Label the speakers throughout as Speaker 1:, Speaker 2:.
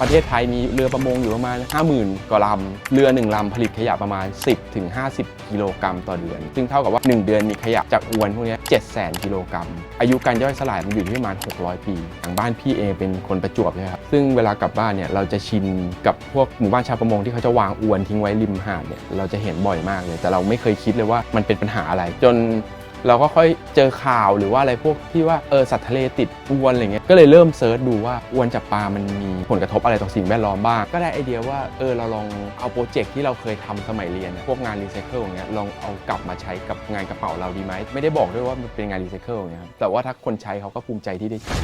Speaker 1: ประเทศไทยมีเรือประมงอยู่ประมาณ 50,000 กว่าลำ เรือ 1ลำผลิตขยะประมาณ 10ถึง50 กิโลกรัมต่อเดือน ซึ่งเท่ากับว่า 1 เดือนมีขยะจากอวนพวกนี้700,000 กิโลกรัม อายุการย่อยสลายมันอยู่ที่ประมาณ 600 ปีทางบ้านพี่เองเป็นคนประจวบใช่ครับ ซึ่งเวลากลับบ้านเนี่ยเราจะชินกับพวกหมู่บ้านชาวประมงที่เขาจะวางอวนทิ้งไว้ริมหาดเนี่ยเราจะเห็นบ่อยมากเลย แต่เราไม่เคยคิดเลยว่ามันเป็นปัญหาอะไรจน เราก็ค่อยเจอข่าวหรือว่าอะไรพวกที่ว่าเออสัตว์ทะเลติดอวนอะไรเงี้ยก็เลยเริ่มเซิร์ชดูว่าอวนจับปลามันมีผลกระทบอะไรต่อสิ่งแวดล้อมบ้างก็ได้ไอเดียว่าเออเราลองเอาโปรเจกต์ที่เราเคยทำสมัยเรียนพวกงานรีไซเคิลอย่างเงี้ยลองเอากลับมาใช้กับงานกระเป๋าเราดีไหมไม่ได้บอกด้วยว่ามันเป็นงานรีไซเคิลอย่างเงี้ยครับแต่ว่าถ้าคนใช้เขาก็ภูมิใจที่ได้ใช้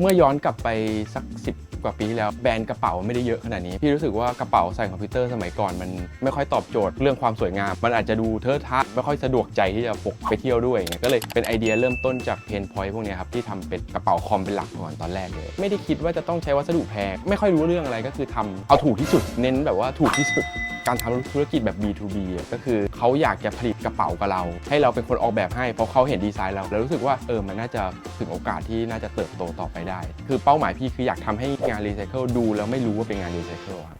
Speaker 1: เมื่อย้อนกลับไปสัก 10 กว่าปีแล้วแบรนด์กระเป๋าไม่ได้เยอะขนาดนี้ พี่รู้สึกว่ากระเป๋าใส่คอมพิวเตอร์สมัยก่อนมันไม่ค่อยตอบโจทย์เรื่องความสวยงาม มันอาจจะดูเทอะทะไม่ค่อยสะดวกใจที่จะพกไปเที่ยวด้วยเงี้ยก็เลยเป็นไอเดียเริ่มต้นจากเพนพอยต์พวกนี้ครับที่ทำเป็นกระเป๋าคอมเป็นหลักก่อนตอนแรกเลย ไม่ได้คิดว่าจะต้องใช้วัสดุแพงไม่ค่อยรู้เรื่องอะไรก็คือทำเอาถูกที่สุดเน้นแบบว่าถูกที่สุด การทำธุรกิจแบบ B2B ก็คือเขาอยากจะผลิตกระเป๋ากับเรา ให้เราเป็นคนออกแบบให้เพราะเขาเห็นดีไซน์เราแล้วรู้สึกว่าเออมันน่าจะถึงโอกาสที่น่าจะเติบโตต่อไปได้ คือเป้าหมายพี่คืออยากทำให้งานรีไซเคิลดูแล้วไม่รู้ว่าเป็นงานรีไซเคิลครับ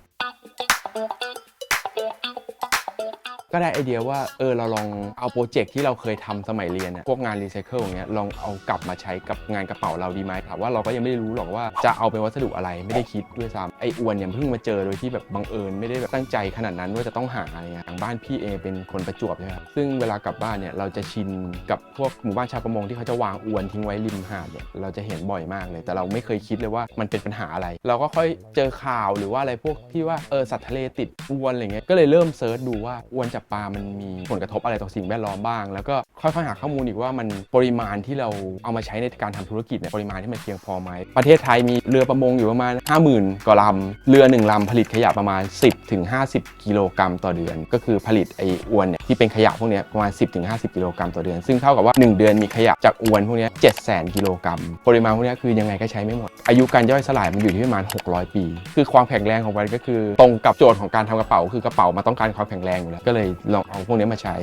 Speaker 1: ก็ได้ไอเดียว่าเออเราลองเอาโปรเจกต์ที่เราเคยทำสมัยเรียนอะพวกงานรีไซเคิลอย่างเงี้ยลองเอากลับมาใช้กับงานกระเป๋าเราดีไหมถามว่าเราก็ยังไม่ได้รู้หรอกว่าจะเอาเป็นวัสดุอะไรไม่ได้คิดด้วยซ้ำไออวนเนี่ยเพิ่งมาเจอโดยที่แบบบังเอิญไม่ได้แบบตั้งใจขนาดนั้นว่าจะต้องหาอะไรเงี้ยทางบ้านพี่เองเป็นคนประจวบใช่ไหมครับซึ่งเวลากลับบ้านเนี่ยเราจะชินกับพวกหมู่บ้านชาวประมงที่เขาจะวางอวนทิ้งไว้ริมหาดเนี่ยเราจะเห็นบ่อยมากเลย แต่เราไม่เคยคิดเลยว่ามันเป็นปัญหาอะไร เราก็ค่อยเจอข่าวหรือว่าอะไรพวกที่ว่าเออสัตว์ทะเลติดอวนอะไรเงี้ยก็เลยเริ่มเซิร์ชดูว่าอวนจับปลามันมีผลกระทบอะไรต่อสิ่งแวดล้อมบ้าง แล้วก็ค่อยๆหาข้อมูลอีกว่ามันปริมาณที่เราเอามาใช้ในการทำธุรกิจเนี่ยปริมาณที่มันเพียงพอไหมประเทศไทยมีเรือประมงอยู่ประมาณ 50,000กว่าลำเรือหนึ่งลำผลิตขยะประมาณ 10ถึง50 กิโลกรัมต่อเดือน ก็คือผลิตไอ้อวนเนี่ยที่เป็นขยะพวกนี้ประมาณ 10ถึง50 กิโลกรัมต่อเดือน ซึ่งเท่ากับว่า 1 เดือนมีขยะจากอวนพวกนี้700,000 กิโลกรัม ปริมาณพวกนี้คือยังไงก็ใช้ไม่หมด อายุการย่อยสลายมันอยู่ที่ประมาณ 600 ปี คือความแข็งแรงของมันก็คือ ตรงกับโจทย์ของการทำกระเป๋า คือกระเป๋ามาต้องการความแข็งแรงอยู่แล้วก็เลยลองเอาพวกนี้มาใช้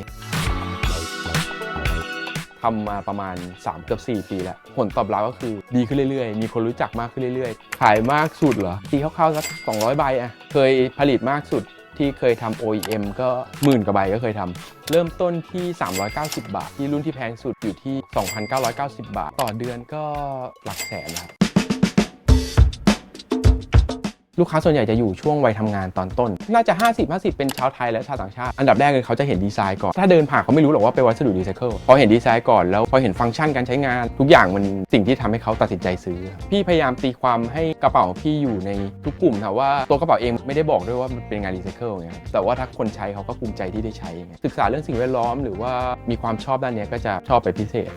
Speaker 1: ทำมาประมาณ 3 เกือบ 4 ปีแล้ว ผลตอบรับก็คือดีขึ้นเรื่อยๆ มีคนรู้จักมากขึ้นเรื่อยๆ ขายมากสุดเหรอตีคร่าวๆสัก 200 ใบอะเคยผลิตมากสุดที่เคยทำ OEM ก็หมื่นกว่าใบก็เคยทำเริ่มต้นที่ 390 บาท ที่รุ่นที่แพงสุดอยู่ที่ 2,990 บาท ต่อเดือนก็หลักแสนนะครับ ลูกค้าส่วนใหญ่จะอยู่ช่วงวัยทำงานตอนต้น น่าจะ 50 50 เป็นชาวไทยและชาวต่างชาติ อันดับแรกเลยเขาจะเห็นดีไซน์ก่อน ถ้าเดินผ่านเขาไม่รู้หรอกว่าเป็นวัสดุรีไซเคิล พอเห็นดีไซน์ก่อนแล้วพอเห็นฟังก์ชันการใช้งาน ทุกอย่างมันสิ่งที่ทำให้เขาตัดสินใจซื้อ พี่พยายามตีความให้กระเป๋าพี่อยู่ในทุกกลุ่มนะว่าตัวกระเป๋าเองไม่ได้บอกด้วยว่ามันเป็นงานรีไซเคิลไงแต่ว่าถ้าคนใช้เขาก็ภูมิใจที่ได้ใช้ไงศึกษาเรื่องสิ่งแวดล้อม หรือว่ามีความชอบด้านนี้ก็จะชอบเป็นพิเศษ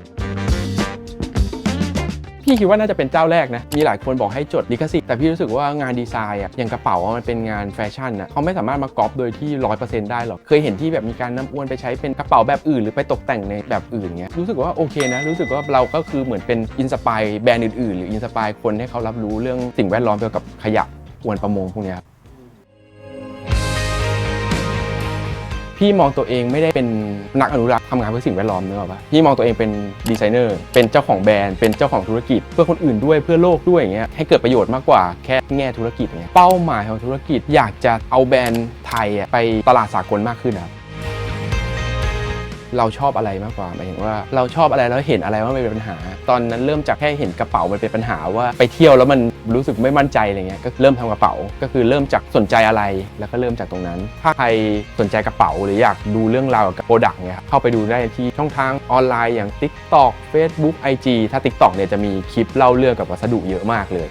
Speaker 1: พี่คิดว่าน่าจะเป็นเจ้าแรกนะ มีหลายคนบอกให้จดลิขสิทธิ์แต่พี่รู้สึกว่างานดีไซน์อะอย่างกระเป๋ามันเป็นงานแฟชั่นอะเขาไม่สามารถมาก๊อปโดยที่ร้อยเปอร์เซ็นต์ได้หรอก เคยเห็นที่แบบมีการนำอวนไปใช้เป็นกระเป๋าแบบอื่น หรือไปตกแต่งในแบบอื่นเงี้ยรู้สึกว่าโอเคนะ รู้สึกว่าเราก็คือเหมือนเป็นอินสปายแบรนด์อื่นๆ หรืออินสปายคนให้เขารับรู้เรื่องสิ่งแวดล้อมเกี่ยวกับขยะอวนประมงพวกเนี้ยครับ พี่มองตัวเองไม่ได้เป็นนักอนุรักษ์ทำงานเพื่อสิ่งแวดล้อมนึกออกปะพี่มองตัวเองเป็นดีไซเนอร์ เป็นเจ้าของแบรนด์ เป็นเจ้าของธุรกิจ เพื่อคนอื่นด้วยเพื่อโลกด้วยอย่างเงี้ยให้เกิดประโยชน์มากกว่าแค่แง่ธุรกิจเงี้ยเป้าหมายของธุรกิจอยากจะเอาแบรนด์ไทยไปตลาดสากลมากขึ้นครับ เราชอบอะไรมากกว่าหมายถึงว่าเราชอบอะไรแล้วเห็นอะไรว่ามันเป็นปัญหา ตอนนั้นเริ่มจากแค่เห็นกระเป๋ามันเป็นปัญหาว่าไปเที่ยวแล้วมันรู้สึกไม่มั่นใจอะไรเงี้ยก็เริ่มทำกระเป๋า ก็คือเริ่มจากสนใจอะไรแล้วก็เริ่มจากตรงนั้น ถ้าใครสนใจกระเป๋าหรืออยากดูเรื่องราวกับโปรดักต์เนี่ยครับเข้าไปดูได้ที่ช่องทางออนไลน์อย่าง TikTok Facebook IG ถ้า TikTok เนี่ยจะมีคลิปเล่าเรื่องกับวัสดุเยอะมากเลย